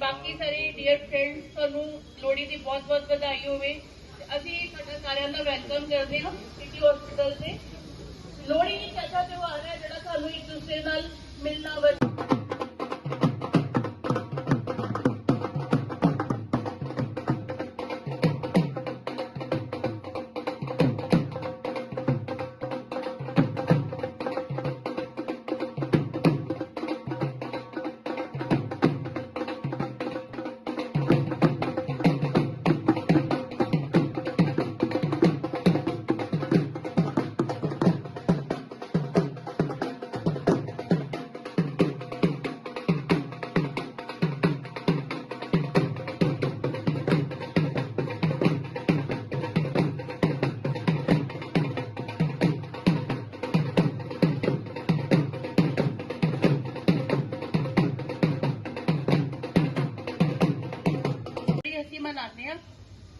ਬਾਕੀ ਸਾਰੇ dear friends ਤੁਹਾਨੂੰ ਲੋਹੜੀ ਦੀ ਬਹੁਤ ਬਹੁਤ ਵਧਾਈ ਹੋਵੇ। ਅਸੀਂ ਤੁਹਾਡਾ ਸਾਰਿਆਂ ਦਾ ਵੈਲਕਮ ਕਰਦੇ ਹਾਂ ਸਿਟੀ ਹਸਪੀਟਲ ਤੇ। ਲੋਹੜੀ ਇੱਕ ਐਸਾ ਤਿਉਹਾਰ ਹੈ ਜਿਹੜਾ ਤੁਹਾਨੂੰ ਇੱਕ ਦੂਸਰੇ ਨਾਲ ਮਿਲਣਾ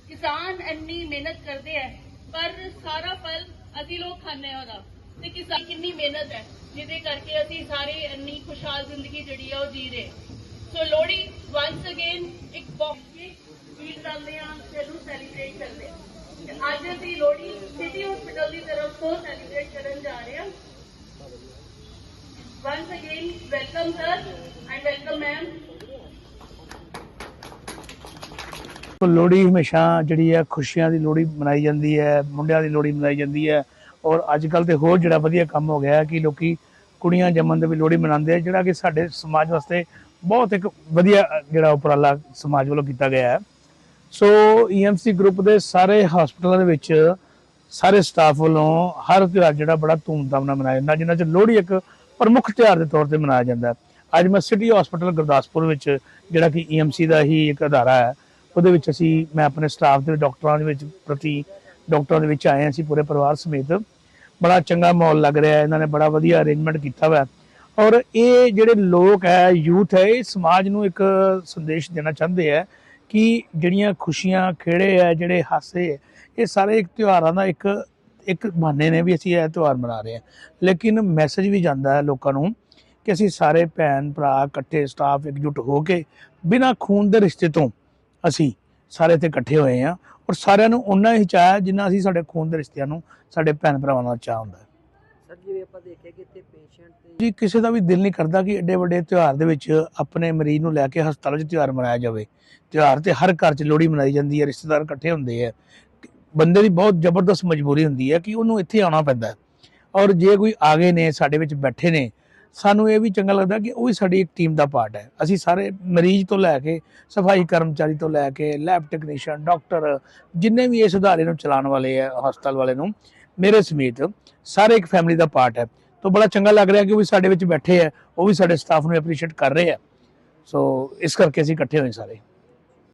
ਕਿਸਾਨ ਇੰਨੀ ਮਿਹਨਤ ਕਰਦੇ ਆ ਪਰ ਸਾਰਾ ਫਲ ਅਸੀਂ ਲੋਕ ਖਾਂਦੇ ਆ ਉਹਦਾ। ਤੇ ਕਿਸਾਨ ਕਿੰਨੀ ਮਿਹਨਤ ਹੈ ਜਿਹਦੇ ਕਰਕੇ ਅਸੀਂ ਸਾਰੇ ਇੰਨੀ ਖੁਸ਼ਹਾਲ ਜ਼ਿੰਦਗੀ ਜਿਹੜੀ ਆ ਉਹ ਜੀ ਰਹੇ। ਸੋ ਲੋਹੜੀ ਵਾਂਸ ਅਗੇਨ ਇੱਕ ਬਹੁਤ ਹੀ ਕਰਦੇ ਆ ਤੇ ਇਹਨੂੰ ਸੈਲੀਬ੍ਰੇਟ ਕਰਦੇ ਅੱਜ ਅਸੀਂ ਲੋਹੜੀ ਸਿਟੀ ਹਸਪੀਟਲ ਦੀ ਤਰਫ ਤੋਂ ਸੈਲੀਬ੍ਰੇਟ ਕਰਨ ਜਾ ਰਹੇ ਹਾਂ। Once again welcome sir and welcome to Lohri ਹਮੇਸ਼ਾ ਜਿਹੜੀ ਹੈ ਖੁਸ਼ੀਆਂ ਦੀ ਲੋਹੜੀ ਮਨਾਈ ਜਾਂਦੀ ਹੈ, ਮੁੰਡਿਆਂ ਦੀ ਲੋਹੜੀ ਮਨਾਈ ਜਾਂਦੀ ਹੈ ਔਰ ਅੱਜ ਕੱਲ ਤੇ ਹੋਰ ਜਿਹੜਾ ਵਧੀਆ ਕੰਮ ਹੋ ਗਿਆ ਕਿ ਲੋਕੀ ਕੁੜੀਆਂ ਜੰਮਣ ਦੇ ਵੀ ਲੋਹੜੀ ਮਨਾਉਂਦੇ ਆ, ਜਿਹੜਾ ਕਿ ਸਾਡੇ ਸਮਾਜ ਵਾਸਤੇ ਬਹੁਤ ਇੱਕ ਵਧੀਆ ਜਿਹੜਾ ਉਪਰਾਲਾ ਸਮਾਜ ਵੱਲੋਂ ਕੀਤਾ ਗਿਆ ਹੈ। ਸੋ ਈਐਮਸੀ ਗਰੁੱਪ ਦੇ ਸਾਰੇ ਹਸਪਤਾਲਾਂ ਦੇ ਵਿੱਚ ਸਾਰੇ ਸਟਾਫ ਵੱਲੋਂ ਹਰ ਤਿਉਹਾਰ ਜਿਹੜਾ ਬੜਾ ਧੂਮਧਾਮ ਨਾਲ ਮਨਾਇਆ ਜਾਂਦਾ ਜਿਨ੍ਹਾਂ 'ਚ ਲੋਹੜੀ ਇੱਕ ਪ੍ਰਮੁੱਖ ਤਿਉਹਾਰ ਦੇ ਤੌਰ ਤੇ ਮਨਾਇਆ ਜਾਂਦਾ ਹੈ। ਅੱਜ ਮੈਂ ਸਿਟੀ ਹਸਪੀਟਲ ਗੁਰਦਾਸਪੁਰ ਵਿੱਚ, ਜਿਹੜਾ ਕਿ ਈਐਮਸੀ ਦਾ ਹੀ ਇੱਕ ਅਦਾਰਾ ਹੈ ਉਹਦੇ ਵਿੱਚ ਅਸੀਂ, ਮੈਂ ਆਪਣੇ ਸਟਾਫ ਦੇ ਡਾਕਟਰਾਂ ਦੇ ਵਿੱਚ ਪ੍ਰਤੀ ਡਾਕਟਰਾਂ ਦੇ ਵਿੱਚ ਆਏ ਹਾਂ, ਅਸੀਂ ਪੂਰੇ ਪਰਿਵਾਰ ਸਮੇਤ। ਬੜਾ ਚੰਗਾ ਮਾਹੌਲ ਲੱਗ ਰਿਹਾ ਹੈ, ਇਹਨਾਂ ਨੇ ਬੜਾ ਵਧੀਆ ਅਰੇਂਜਮੈਂਟ ਕੀਤਾ ਹੋਇਆ। ਔਰ ਇਹ ਜਿਹੜੇ ਲੋਕ ਹੈ ਯੂਥ ਹੈ, ਇਹ ਸਮਾਜ ਨੂੰ ਇੱਕ ਸੰਦੇਸ਼ ਦੇਣਾ ਚਾਹੁੰਦੇ ਹੈ ਕਿ ਜਿਹੜੀਆਂ ਖੁਸ਼ੀਆਂ, ਖੇੜੇ ਹੈ, ਜਿਹੜੇ ਹਾਸੇ ਹੈ, ਇਹ ਸਾਰੇ ਇੱਕ ਤਿਉਹਾਰਾਂ ਦਾ ਇੱਕ ਇੱਕ ਬਹਾਨੇ ਨੇ ਵੀ ਅਸੀਂ ਇਹ ਤਿਉਹਾਰ ਮਨਾ ਰਹੇ ਹਾਂ। ਲੇਕਿਨ ਮੈਸੇਜ ਵੀ ਜਾਂਦਾ ਹੈ ਲੋਕਾਂ ਨੂੰ ਕਿ ਅਸੀਂ ਸਾਰੇ ਭੈਣ ਭਰਾ ਇਕੱਠੇ ਸਟਾਫ ਇਕਜੁੱਟ ਹੋ ਕੇ ਬਿਨਾਂ ਖੂਨ ਦੇ ਰਿਸ਼ਤੇ ਤੋਂ ਅਸੀਂ ਸਾਰੇ ਇੱਥੇ ਇਕੱਠੇ ਹੋਏ ਹਾਂ ਔਰ ਸਾਰਿਆਂ ਨੂੰ ਉਨਾ ਹੀ ਚਾਹ ਹੈ ਜਿੰਨਾ ਅਸੀਂ ਸਾਡੇ ਖੂਨ ਦੇ ਰਿਸ਼ਤਿਆਂ ਨੂੰ ਸਾਡੇ ਭੈਣ ਭਰਾਵਾਂ ਨਾਲ ਚਾਹ ਹੁੰਦਾ ਹੈ। ਸਰ ਜਿਵੇਂ ਆਪਾਂ ਦੇਖਿਆ ਕਿ ਇੱਥੇ ਪੇਸ਼ੈਂਟ ਤੇ ਜੀ ਕਿਸੇ ਦਾ ਵੀ ਦਿਲ ਨਹੀਂ ਕਰਦਾ ਕਿ ਐਡੇ ਵੱਡੇ ਤਿਉਹਾਰ ਦੇ ਵਿੱਚ ਆਪਣੇ ਮਰੀਜ਼ ਨੂੰ ਲੈ ਕੇ ਹਸਪਤਾਲ 'ਚ ਤਿਉਹਾਰ ਮਨਾਇਆ ਜਾਵੇ। ਤਿਉਹਾਰ ਤੇ ਹਰ ਘਰ 'ਚ ਲੋਹੜੀ ਮਨਾਈ ਜਾਂਦੀ ਹੈ ਰਿਸ਼ਤੇਦਾਰ ਇਕੱਠੇ ਹੁੰਦੇ ਆ ਬੰਦੇ ਦੀ ਬਹੁਤ ਜ਼ਬਰਦਸਤ ਮਜਬੂਰੀ ਹੁੰਦੀ ਹੈ ਕਿ ਉਹਨੂੰ ਇੱਥੇ ਆਉਣਾ ਪੈਂਦਾ ਔਰ ਜੇ ਕੋਈ ਆ ਗਏ ਨੇ ਸਾਡੇ ਵਿੱਚ ਬੈਠੇ ਨੇ ਸਾਨੂੰ ਇਹ ਵੀ ਚੰਗਾ ਲੱਗਦਾ ਕਿ ਉਹ ਵੀ ਸਾਡੀ ਇੱਕ ਟੀਮ ਦਾ ਪਾਰਟ ਹੈ। ਅਸੀਂ ਸਾਰੇ ਮਰੀਜ਼ ਤੋਂ ਲੈ ਕੇ, ਸਫ਼ਾਈ ਕਰਮਚਾਰੀ ਤੋਂ ਲੈ ਕੇ ਲੈਬ ਟੈਕਨੀਸ਼ੀਅਨ ਡਾਕਟਰ ਜਿੰਨੇ ਵੀ ਇਸ ਅਦਾਰੇ ਨੂੰ ਚਲਾਉਣ ਵਾਲੇ ਆ, ਹਸਪਤਾਲ ਵਾਲੇ ਨੂੰ, ਮੇਰੇ ਸਮੇਤ ਸਾਰੇ ਇੱਕ ਫੈਮਿਲੀ ਦਾ ਪਾਰਟ ਹੈ। ਤੋਂ ਬੜਾ ਚੰਗਾ ਲੱਗ ਰਿਹਾ ਕਿ ਉਹ ਵੀ ਸਾਡੇ ਵਿੱਚ ਬੈਠੇ ਆ, ਉਹ ਵੀ ਸਾਡੇ ਸਟਾਫ ਨੂੰ ਐਪਰੀਸ਼ੀਏਟ ਕਰ ਰਹੇ ਆ। ਸੋ ਇਸ ਕਰਕੇ ਅਸੀਂ ਇਕੱਠੇ ਹੋਏ ਸਾਰੇ।